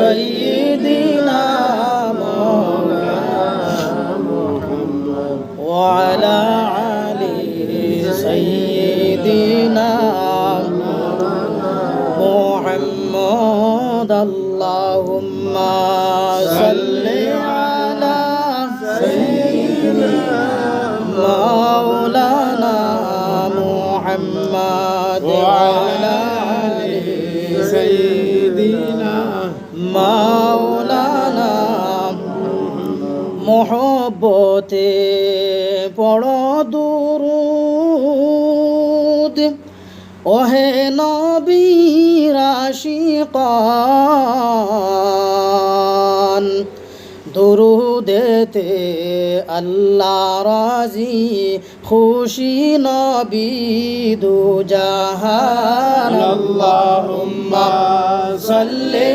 سيدنا وعلى آل سيدنا محمد. اللهم صل على مولانا محمد وعلى آل سيدنا মোহব্বতে পড় দুরুদ। ওহে নবীর আশিকান দুরুদেতে আল্লাহ রাজি, খুশি নবী দু জাহান আল্লাহুম্মা সাল্লি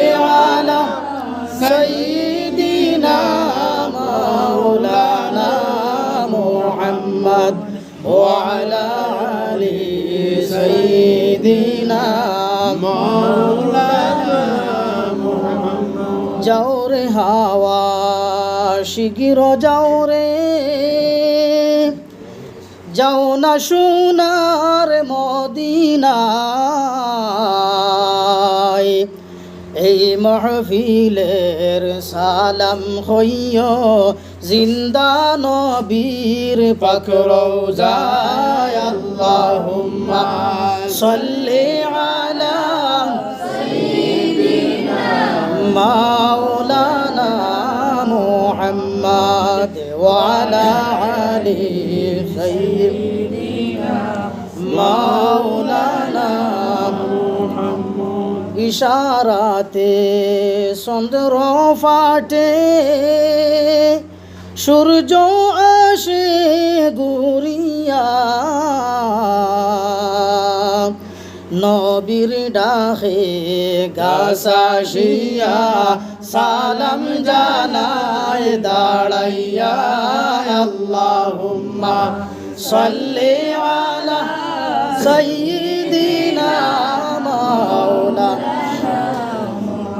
মদিনা। যাও রে হাওয়া শিগির যাও রে। যাও না সোনার মদিনায়। এই মহফিলের সালাম হইয় জিন্দা নবীর পাকড়ো যায় আল্লাহুম্মা সাল্লি আলা সাইয়্যিদিনা মাওলানা মুহাম্মদ ওয়া আলা আলি সাইয়্যিদিনা মাওলানা ইশারাতে চন্দ্র ফাটে সূর্য আসে গুরিয়া নবীর ডাকে গাছাশিয়া সালাম জানায় দাঁড়াইয়া আল্লাহুম্মা সাল্লি আলা সাইয়্যিদিনা মাওলানা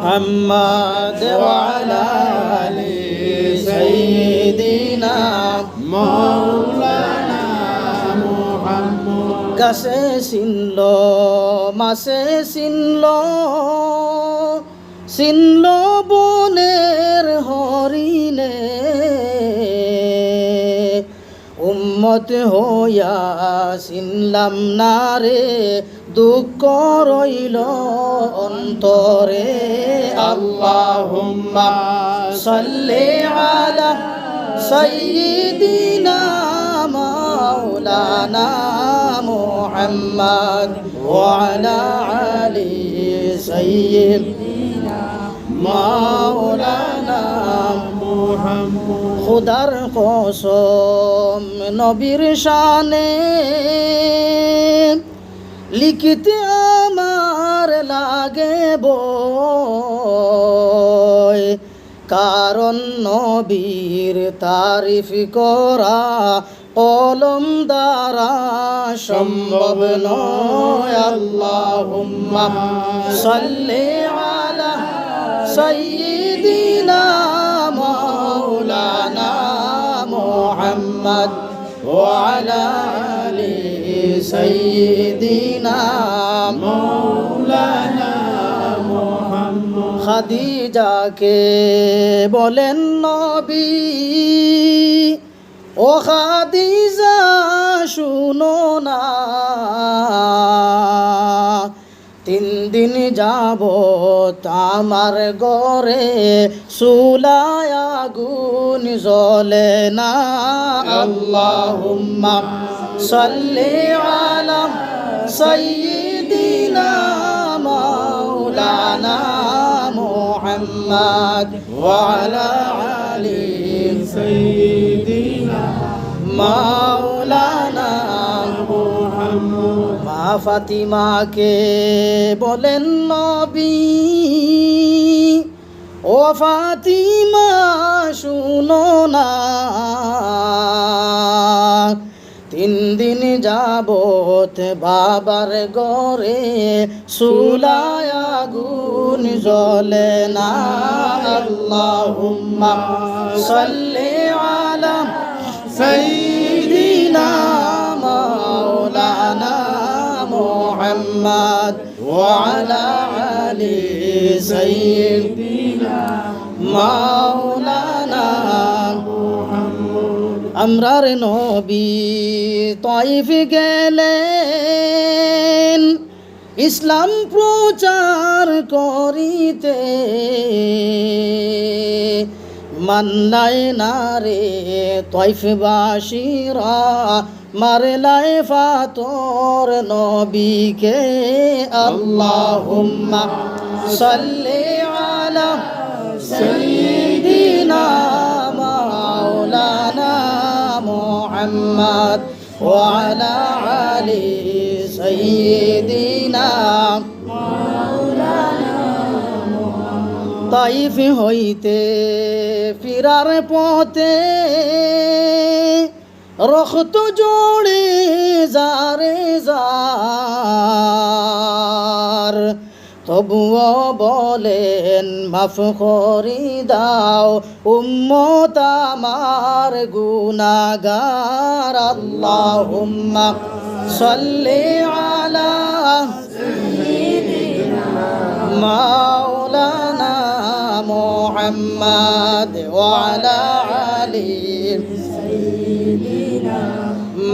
محمد وعلى গাছে চিনল মাছে চিনল চিনল বনের হরিণে। উম্মত হইয়া চিনলাম না রে দুঃখ রইল অন্তরে। আল্লাহুম্মা সাল্লি আলা সাইয়্যিদিনা মাওলানা মুহাম্মদ ওয়া আলা আলি সাইয়্যিদিনা মাওলানা محمد খুদার কসম নবীর শানে লিখিতে আমার লাগে বই কারণ নবীর তারিফ করা কলম দ্বারা সম্ভব নয় আল্লাহুম্মা সাল্লি আলা সাইয়্যিদিনা মাওলানা মুহাম্মদ وعلى آل سيدنا مولانا محمد খাদিজাকে বলেন নবী ও খাদিজা শুনো না। তিন দিন যাব আমার গরে সুলায় আগুন জ্বলে না। আল্লাহুম্মা সাল্লি আলা সাইয়্যিদিনা মাওলানা মুহাম্মদ ওয়া আলা আলি سيدنا মাওলানা محمد মা ফাতিমাকে বলেন নবী ও ফাতিমা শুনো না যাবত বাবার গরে সুলায় আগুন জ্বলে না আল্লাহুম্মা সাল্লি আলা সাইয়্যিদিনা মাওলানা মুহাম্মদ ওয়া আমরার নবী তয়েফ গেলেন। ইসলাম প্রচার করিতে। মান্নায় না রে তৈফবাসীরা মারলায় ফাতর নবীকে। আল্লাহুম্মা সাল্লি আলা সাইয়্যিদিনা محمد وعلى آل سيدنا তাইফ হইতে ফিরার পথে রক্ত জোড়ে যারে যার তবুও বলেন, মাফ করি দাও, উম্মত আমার গুনাগার আল্লাহুম্মা সাল্লি আলা মাওলানা মুহাম্মদ ওয়ালা আলি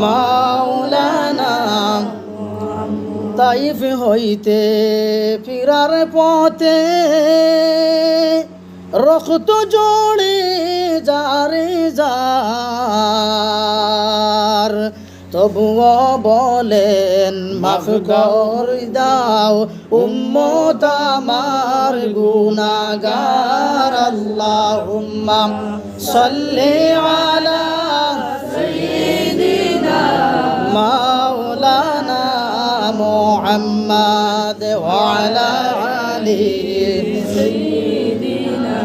মাওলানা তাইফ হইতে ফিরার পথে রক্ত জোড়ে যারে যার। তবুও বলেন, মাফ কর দাও উম্মত আমার গুনাগার আল্লাহুম্মা সাল্লি আলা محمد وعلى آله سيدنا